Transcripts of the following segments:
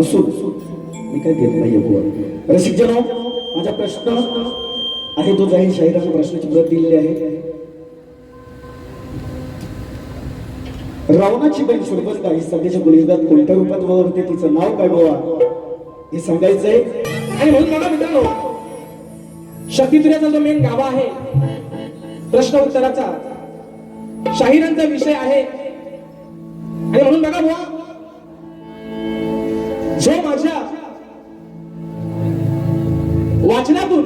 असो मी काय देत नाही बोल रसिक जनो माझा प्रश्न आहे तो जाहीर शाहिराच्या प्रश्नाची प्रत दिलेली आहे. रावणाची बहीण सुरबंद ही सध्याच्या गुन्हेगार कोणत्या रूपात वावरते तिचं नाव काय बोवा? हे सांगायचंय. आणि म्हणून बघा मित्रांनो शक्तिपुऱ्याचा जो मेन गाभा आहे प्रश्न उत्तराचा शाहिरांचा विषय आहे. आणि म्हणून बघा बुवा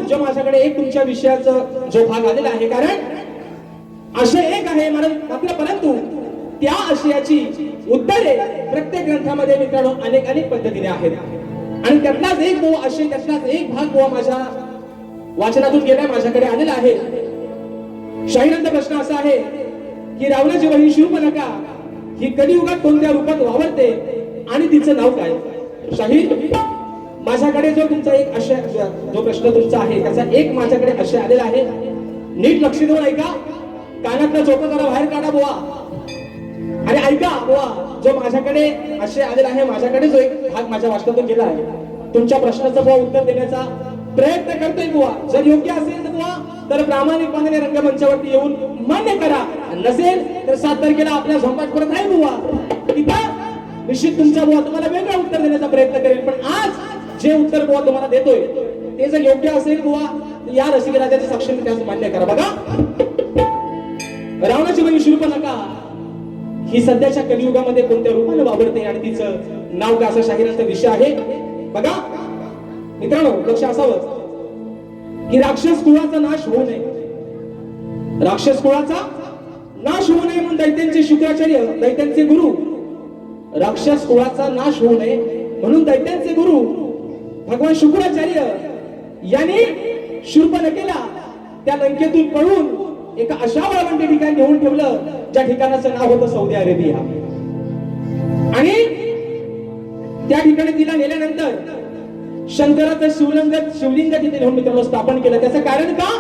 तुमच्या माझ्याकडे एक तुमच्या विषयाचा जो भाग आलेला आहे. कारण आशय एक आहे मला मात्र परंतु त्या आशयाची उत्तरे प्रत्येक ग्रंथामध्ये मित्रांनो अनेक अनेक पद्धतीने आहेत. आणि त्यातलाच एक बुवा आशय त्यातलाच एक भाग बुवा माझ्या वाचनातून गेला माझ्याकडे आलेला आहे. शाहिरांचा प्रश्न असा आहे की रावणाची बहीण शूर्पणखा ही कलियुगात कोणत्या रूपात वावरते आणि तिचं नाव काय? शाहीर माझ्याकडे जो तुमचा एक अशा जो प्रश्न तुमचा आहे त्याचा एक माझ्याकडे आशय आलेला आहे. नीट लक्ष देऊन ऐका. कानातलं झोपं जरा बाहेर काढा बोवा. आणि ऐका बोवा जो माझ्याकडे असे आलेला आहे माझ्याकडे जो एक भाग माझ्या वाचनातून गेला आहे तुमच्या प्रश्नाचं बुवा उत्तर देण्याचा प्रयत्न करतोय बुवा. जर योग्य असेल तर बुवा तर प्रामाणिकपणाने रंगमंचावरती येऊन मान्य करा. नसेल तर सात तारखेला आपल्या झोपात परत आहे बुवा. तिथं निश्चित तुमच्या बुवा तुम्हाला वेगळं उत्तर देण्याचा प्रयत्न करेल पण आज जे उत्तर बुवा तुम्हाला देतोय ते जर योग्य असेल बुवा या या रसिकराजाची साक्षर त्यास मान्य करा. बघा. रावणाची बहीण नका. ही सध्याच्या कलियुगामध्ये कोणत्या रूपाने वावरते आणि तिचं नाव का असं शाहिराचा विषय आहे? बघा. मित्रांनो लक्ष असावं. की राक्षस कुळाचा नाश होऊ नये. राक्षस कुळाचा नाश होऊ नये म्हणून दैत्यांचे शुक्राचार्य दैत्यांचे गुरु. राक्षस कुळाचा नाश होऊ नये म्हणून दैत्यांचे गुरु भगवान शुक्राचार्य यांनी शूर्पणखेला त्या लंकेतून पळून एका अशा वाळवंटी ठिकाणी नेऊन ठेवलं ज्या ठिकाणाचं नाव होतं सौदी अरेबिया. आणि त्या ठिकाणी तिला नेल्यानंतर शंकराचं शिवलिंग शिवलिंग तिथे नेऊन मित्रांनो स्थापन केलं. त्याचं कारण का?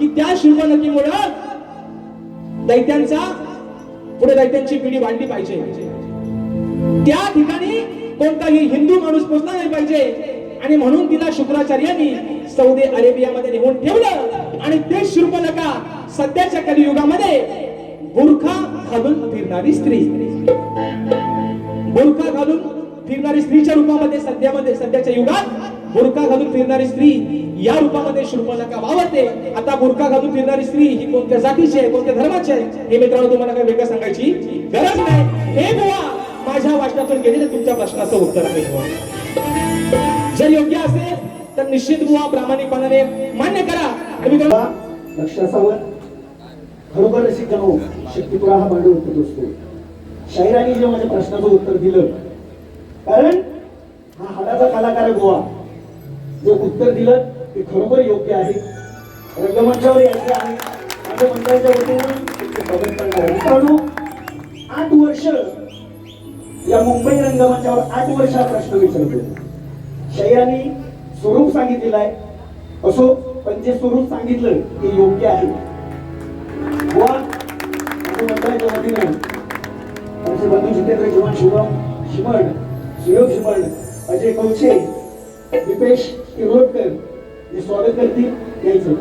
की त्या शिल्पनदीमुळं दैत्यांचा पुढे दैत्यांची पिढी वाढली पाहिजे. त्या ठिकाणी कोणताही हिंदू माणूस पोचला नाही पाहिजे. आणि म्हणून तिला शुक्राचार्यांनी सौदी अरेबियामध्ये नेऊन ठेवलं. आणि ते शुर्पलका सध्याच्या कलियुगामध्ये बुरखा घालून फिरणारी स्त्री. बुरखा घालून फिरणारी स्त्रीच्या रूपामध्ये सध्यामध्ये सध्याच्या युगात बुरखा घालून फिरणारी स्त्री या रूपामध्ये शुर्पलका वावरते. आता बुरखा घालून फिरणारी स्त्री ही कोणत्या जातीची आहे कोणत्या धर्माची आहे हे मित्रांनो तुम्हाला काही वेगळं सांगायची गरज नाही. हे बुवा माझ्या वाचनातून गेलेलं तुमच्या प्रश्नाचं उत्तर आहे. बुवा जर योग्य असेल तर निश्चित बुवा प्रामाणिकपणाने मान्य करा. आणि लक्ष असावं. खरोखर रसिक जनो शक्तिपुरा हा मांडू उत्तर असतो शाहिरांनी जे माझ्या प्रश्नाचं उत्तर दिलं कारण हा हाडाचा कलाकार गोवा जे उत्तर दिलं ते खरोखर योग्य आहे. रंगमंचावर यायचे आहे. माझ्या मंडळाच्या वतीनं मित्रांनो आठ वर्ष या मुंबई रंगमंचावर आठ वर्ष हा प्रश्न विचारतो शाहिरांनी स्वरूप सांगितलेलं आहे. असो पण जे स्वरूप सांगितलं ते योग्य आहे. व माझ्या मंडळाच्या वतीनं आमचे बंधू जितेंद्र जीवन शुभम शिमण सुयोग शिमण अजय कवचे दीपेश किरोडकर हे स्वागत करतील. यायचं.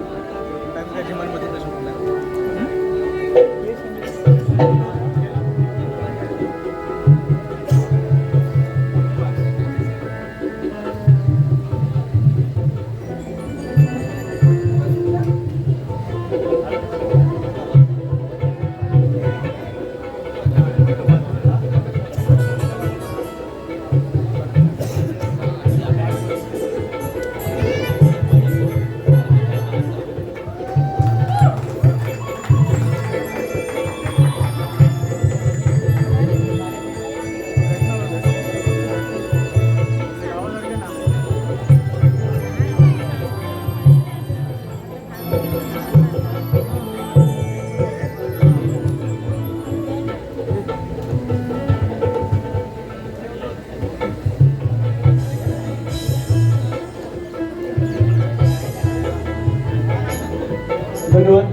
धन्यवाद.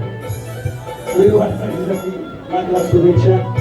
पुढील वाटचालीसाठी लाख शुभेच्छा.